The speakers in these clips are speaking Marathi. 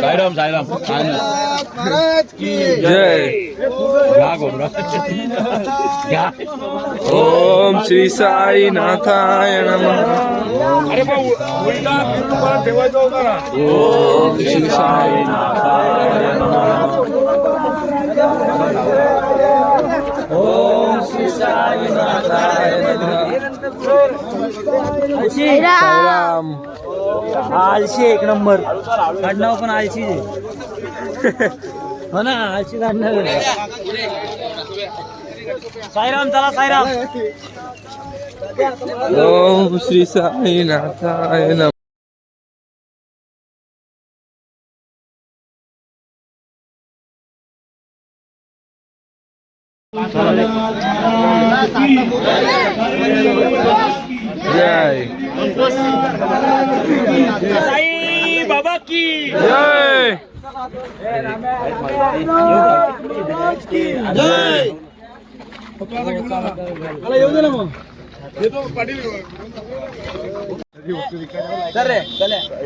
साईराम साईराम काय नाही जय घ्या घोडा ओम श्री साई नाथाय नमः। ओम श्री साई नाथाय नम। ओम श्री साई नाथाय नमः साईराम. आळशी एक नंबर. आडनाव पण आळशी हो ना आळशी आडनाव आहे. साईराम चला साईराम. ओम श्री साई नाथाय नमः जय साई बाबा की जय जय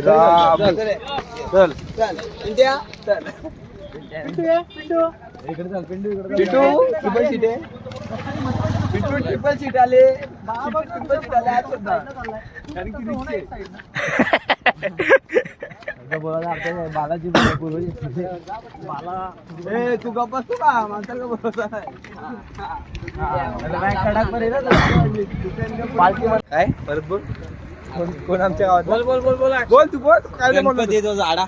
राम चल पिंटू ट्रिपल सीट आहे. पिंटू ट्रिपल सीट आले. ट्रिपल सीट आले आज सुद्धा. कारण की रिक्षा बालाजी ए तू गप्प बसतो का? माणसाला काय? परत बोल. कोण कोण आमच्या गावात? बोल बोल बोल बोल बोल तू बोल. काय नाही बोललो गणपती तो झाडा.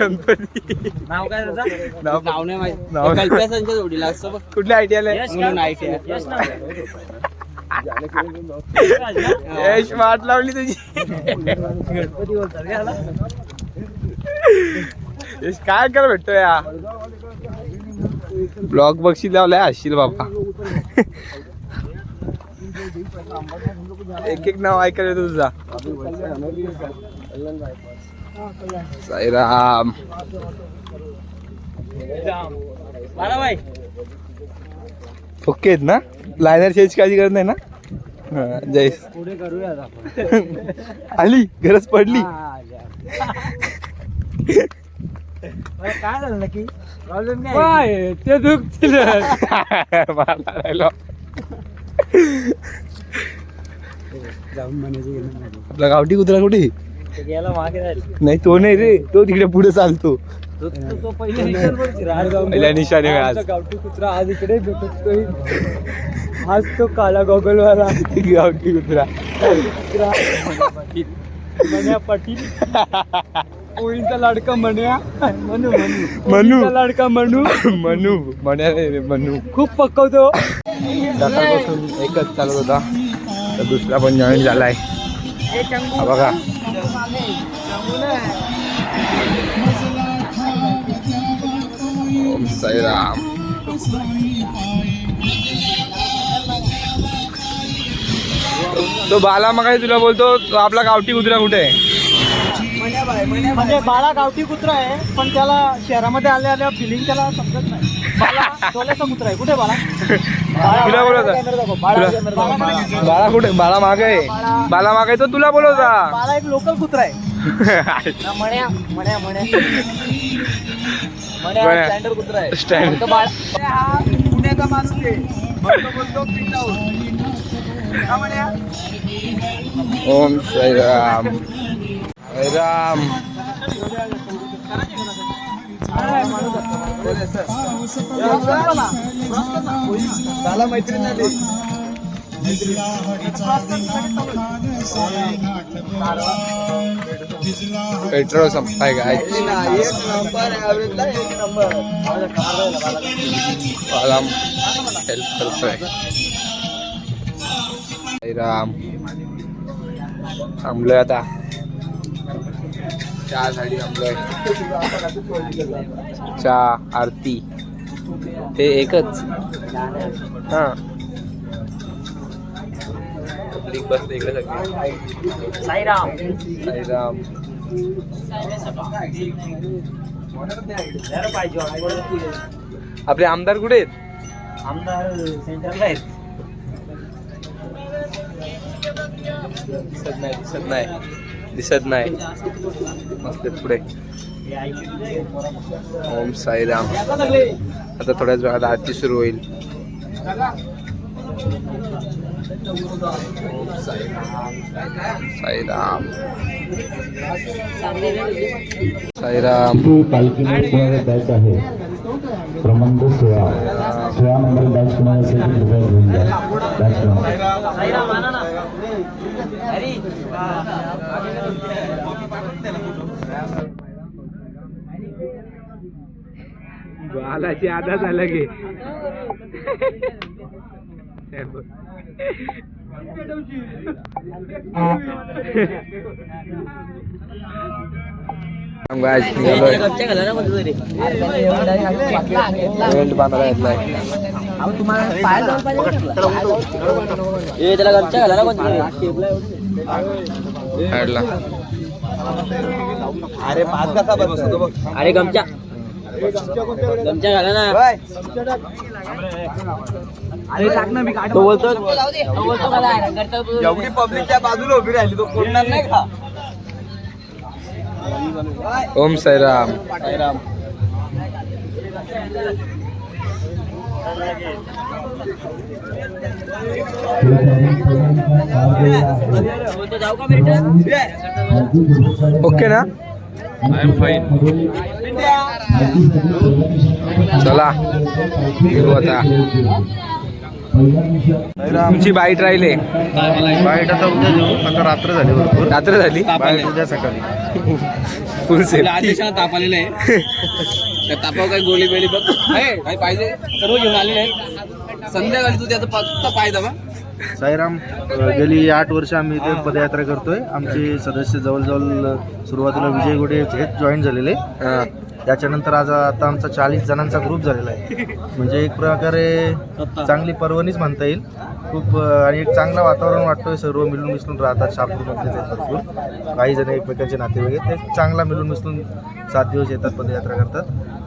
गणपती. नाव काय त्याचं? नाव नाव नाही माहीत. नाव नाही. कल्प्यासांच्या जोडीला असतं बघ. कुठल्या आयडियाला यश म्हणून आयटी यश ना? यश वाट लावली तुझी? यश काय कर भेटतो या ब्लॉग बक्षीस लावलाय हसशील बाबा एक एक नाव ऐकायला येतं तुझा साईराम. ओके आहेत ना? लायनर चेंज काळजी करत नाही ना? हा, जय. पुढे करूया आपण. आली गरज पडली. काय झालं नक्की? प्रॉब्लेम काय ते दुखतील. आपला गावठी कुत्रा कुठे? गेला मागे राहील नाही तो नाही रे. तो तिकडे पुढे चालतो. पहिल्या आज गावठी कुत्रा आज इकडे भेटतोय. आज तो काला गॉगलवाला. गावठी कुत्रा. मन्या पाटील. कोळींचा लाडका मन्या. मनू मनू. लाडका मनू. मनू. म्हणाले रे मनू. खूप सकाळपासून एकच चालत होता. तर दुसरा पण जॉईन झालाय. बघा. साईराम. तो बाला मग तुला बोलतो तो आपला गावठी कुत्रा कुठे? आहे म्हणजे बाळा गावठी कुत्रा आहे पण त्याला शहरामध्ये आल्या आल्या फिलिंग त्याला समजत नाही. बाळा डोल्याचा कुत्रा आहे. कुठे बाळा? तुला बोलवता. बाळा बाळा बाळा- बाळा कुठे? बाळा मागे आहे. मागे तो तुला बोलवता. बाळा एक लोकल कुत्रा आहे. हा, मण्या मण्या मण्या. मण्या मण्या. स्टँडर्ड कुत्रा आहे. बाळा हा पुण्याचा माणूस आहे? ओम साईराम. साईराम झाला मैत्रीण झाली. पेट्रोल एक नंबर मला हेल्प करतोय. राम. थांबलोय आता. चहासाठी थांबलोय चहा आरती. ते एकच? हा. पब्लिक बसते इकडे सगळी साईराम. साईराम. पाहिजे आपले आमदार कुठे आहेत? आमदार सेंटरला आहेत. दिसत नाही दिसत नाही. दिसत नाही. मस्त पुढे. ओम साईराम. आता थोड्याच वेळात आरती सुरू होईल. ओम साईराम. साईराम बॅच आहे. क्रमांक सोळा सोळा नंबर बॅच तुम्हाला बॅच बालाची आधा झाला गे गायस ऍडला अरे पाच कसा बसतो बघ. अरे गमच्या गमच्या घाला ना. अरे टाक ना मी तो बोलतो. एवढी पब्लिक त्या बाजूला उभी राहिली तो कोणणार नाही का? ओम साईराम. बोलतो जाऊ का बेटा ओके ना चला आता. तुमची बाईट राहिले. बाईट आता उद्या देऊ आता रात्र झाली भरपूर. रात्र झाली? बाईट उद्या सकाळी. फुल सेफ्टी ताप आलेला आहे. त्या तापावर काही गोळी बेळी बघ. आहे काही पाहिजे. सर्व घेऊन आलेले संध्याकाळी तू त्याचं फक्त पाय दबा. साईराम गेली आठ वर्ष आम्ही इथे पदयात्रा करतोय. आमचे सदस्य जवळजवळ सुरुवातीला विजय गोडे हेच जॉईन झालेले. त्याच्यानंतर आज आता आमचा चाळीस जणांचा ग्रुप झालेला आहे. म्हणजे एक प्रकारे चांगली पर्वणीच म्हणता येईल. खूप आणि एक चांगलं वातावरण वाटतोय सर्व मिळून मिसळून राहतात शापूरमधले ते भरपूर. काही जण एकमेकांचे नातेवाईक आहेत. ते चांगला मिळून मिसळून सात दिवस येतात पदयात्रा करतात.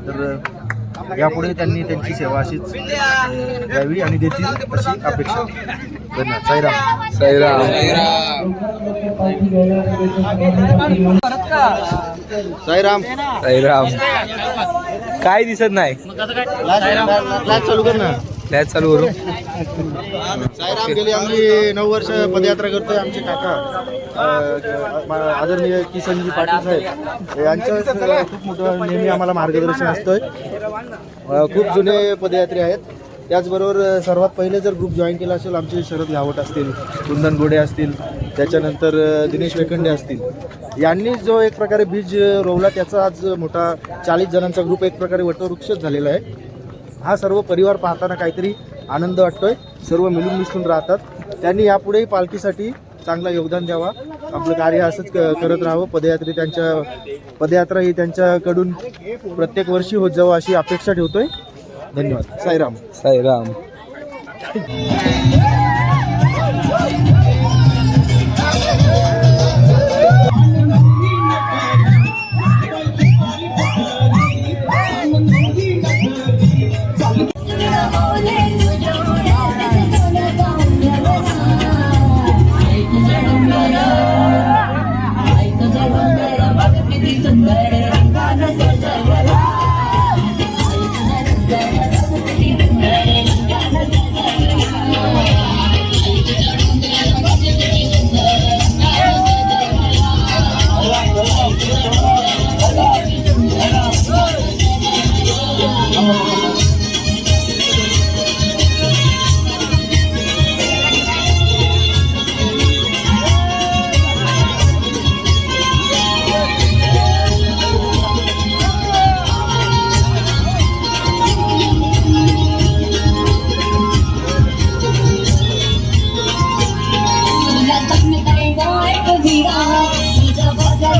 तर यापुढे त्यांनी त्यांची सेवा अशीच द्यावी आणि देतील अशी अपेक्षा. धन्यवाद. साईराम. साईराम. साईराम. साईराम. काय दिसत नाही. चालू कर ना. लॅच चालू करू. साईराम गेली आम्ही नऊ वर्ष पदयात्रा करतोय आमचे काका. आदरणीय किसनजी पाटील साहेब. यांचं खूप मोठं नेहमी आम्हाला मार्गदर्शन असतंय. खूप जुने पदयात्री आहेत. त्याचबरोबर सर्वात पहिले जर ग्रुप जॉईन केला असेल आमचे शरद लावट असतील कुंदन गोडे असतील त्याच्यानंतर दिनेश वेखंडे असतील. यांनी जो एक प्रकारे बीज रोवला त्याचा आज मोठा चाळीस जणांचा ग्रुप एक प्रकारे वटवृक्षच झालेला आहे. हा सर्व परिवार पाहताना काहीतरी आनंद वाटतोय. सर्व मिळून मिसळून राहतात. त्यांनी यापुढेही पालखीसाठी चांगलं योगदान द्यावा. आपलं कार्य असंच क- करत राहावं. पदयात्रे त्यांच्या पदयात्रा ही त्यांच्याकडून प्रत्येक वर्षी होत जावं अशी अपेक्षा ठेवतोय. धन्यवाद. साईराम. साईराम.